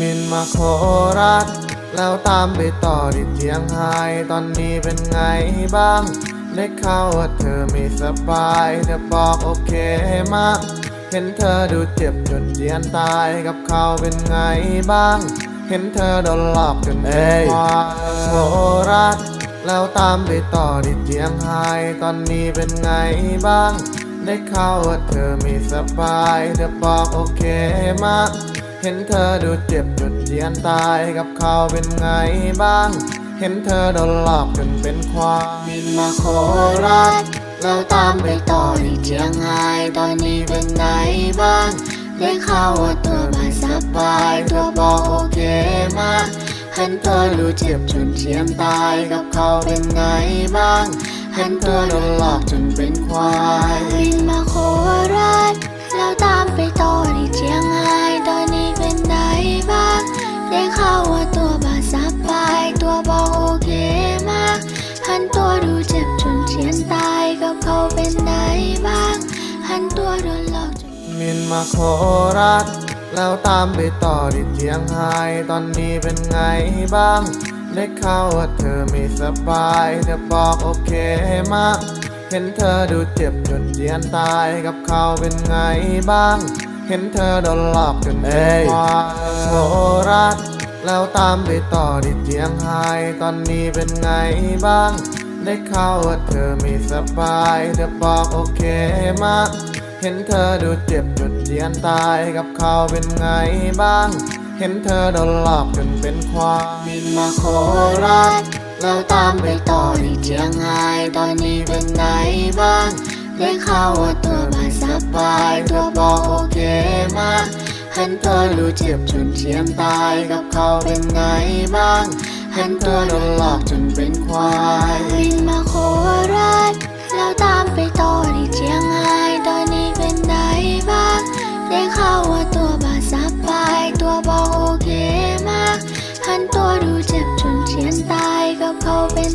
มินมาโคราชแล้วตามไปต่อที่เจียงไฮ้ตอนนี้เป็นไงบ้าง ได้ข่าวว่าเธอไม่สบายเธอบอกโอเคมาก เห็นเธอดูเจ็บจนเจียนตายกับเขาเป็นไงบ้าง เห็นเธอโดนหลอกจนเอ้ยโคราชแล้วตามไปต่อที่เจียงไฮ้ตอนนี้เป็นไงบ้าง ได้ข่าวว่าเธอไม่สบายเธอบอกโอเคมาก เห็นเธอดูเจ็บจนเจียนตายกับเขาเป็นไงบ้าง เห็นเธอโดนหลอกจนเป็นควายมินมาโคราชแล้วตามไปต่อที่เจียงไฮ้ตอนนี้เป็นไงบ้าง ได้ข่าวว่าตัวไม่สบายตัวบอกโอเคมากเห็นเธอดูเจ็บจนเจียนตายกับเขาเป็นไงบ้าง เห็นเธอโดนหลอกจนเป็นควายายกับเขาเป็นไงบ้าง หันตัวโดนหลอกจนมินมาโคราชแล้วตามไปต่อที่เจียงไฮ้ตอนนี้เป็นไงบ้าง ได้ข่าวว่าเธอไม่สบายเธอบอกโอเคมาก เห็นเธอดูเจ็บจนเจียนตายกับเขาเป็นไงบ้าง เห็นเธอโดนหลอกจนเอ้ยโคราชแล้วตามไปต่อที่เจียงไฮ้ตอนนี้เป็นไงบ้าง ได้ข่าวว่าเธอไม่สบาย เธอบอกโอเคมาก เห็นเธอดูเจ็บจนเจียนตายกับเขาเป็นไงบ้าง เห็นเธอโดนหลอกจนเป็นควายมินมาโคราชแล้วตามไปต่อที่เจียงไฮ้ตอนนี้เป็นไงบ้าง ได้ข่าวว่าตัวไม่สบายตัวบอกโอเคมาก เห็นเธอดูเจ็บจนเจียนตายกับเขาเป็นไงบ้าง เห็นเธอโดนหลอกจนเป็นควายบินมาโคราชแล้วตามไปต่อที่เชียงรายตอนนี้เป็นไงบ้าง ได้ข่าวว่าตัวบาสบายตัวบอกโอเคมากหันตัวดูเจ็บจนเชียนตายกับเขาเป็น